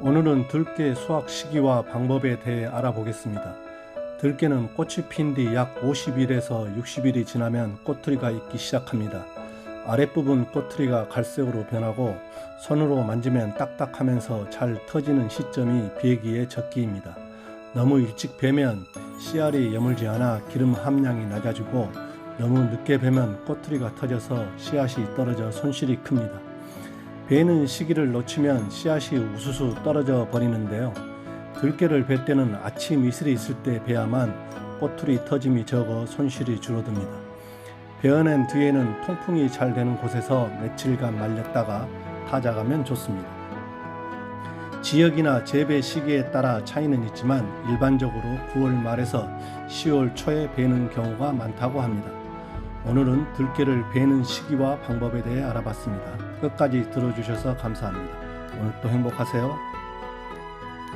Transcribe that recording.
오늘은 들깨 수확 시기와 방법에 대해 알아보겠습니다. 들깨는 꽃이 핀 뒤 약 50일에서 60일이 지나면 꼬투리가 익기 시작합니다. 아랫부분 꼬투리가 갈색으로 변하고 손으로 만지면 딱딱하면서 잘 터지는 시점이 배기의 적기입니다. 너무 일찍 베면 씨알이 여물지 않아 기름 함량이 낮아지고 너무 늦게 베면 꼬투리가 터져서 씨앗이 떨어져 손실이 큽니다. 베는 시기를 놓치면 씨앗이 우수수 떨어져 버리는데요. 들깨를 벨 때는 아침 이슬이 있을 때 베야만 꼬투리 터짐이 적어 손실이 줄어듭니다. 베어낸 뒤에는 통풍이 잘 되는 곳에서 며칠간 말렸다가 타작하면 좋습니다. 지역이나 재배 시기에 따라 차이는 있지만 일반적으로 9월 말에서 10월 초에 베는 경우가 많다고 합니다. 오늘은 들깨를 베는 시기와 방법에 대해 알아봤습니다. 끝까지 들어주셔서 감사합니다. 오늘도 행복하세요.